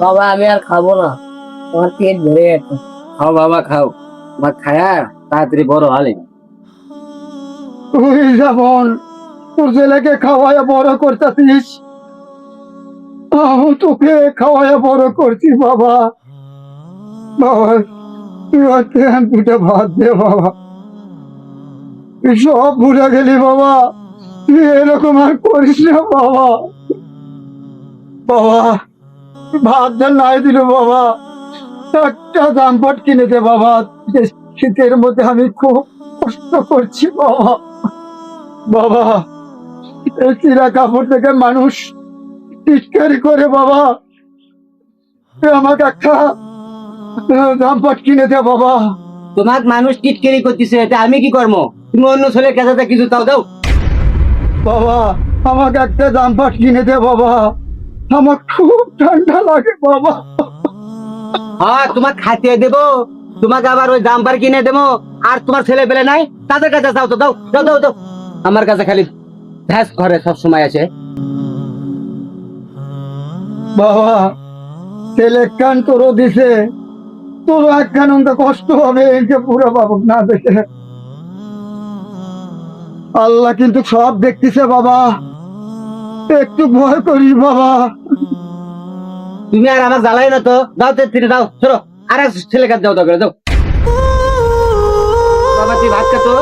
বাবা আমি আর খাব না। আমার পেট ভরে গেছে। খাও বাবা খাও। তোমার খায়া তাড়াতাড়ি বড় হলে। তুই যেমন তোর ছেলেকে খাওয়ায় বড় করতেছিস আমি তোকে খাওয়ায় বড় করছি বাবা। বাবা তুই আজকে দুটো ভাত দে বাবা। তুই সব ভুলে গেলি বাবা। তুই এরকম আর করিস না বাবা। বাবা ভাত যা নাই দিল বাবা। একটা জামপট কিনে দে বাবা। শীতের মধ্যে আমি খুব কষ্ট করছি বাবা। বাবা এই চিরা কাপড় থেকে মানুষ টিটকারি করে বাবা। আমাকে একটা জামপট কিনে দে বাবা। তোমাক মানুষ টিটকেরি করতেছে এটা আমি কি করব? তুমি অন্য ছেলের কাছে কিছু তাও দাও। বাবা আমাকে একটা জামপট কিনে দে বাবা। আমার খুব ঠান্ডা লাগে বাবা। হ্যাঁ তোমাক খাইতে দেবো। তোমাকে আবার ওই জাম্পার কিনে দেবো। আর তোমার ছেলে পেলে নাই? তাদের কাছে যাও তো দাও দাও দাও দাও আমার কাছে খালি ভ্যাস ঘরে সব সময় আছে। বাবা ছেলে কান তোরও দিছে। তোর একখান অন্ত কষ্ট হবে এইকে পুরো বাবু না দেখে। আল্লাহ কিন্তু সব দেখতেছে বাবা। একটু ভয় করি বাবা। তুমি আর আমার জ্বালাই না তো। দাও তে তিনে দাও চলো। আর এক ছেলে কাজ দাও দাও করে দাও বাবা, তুই ভাত খা তো।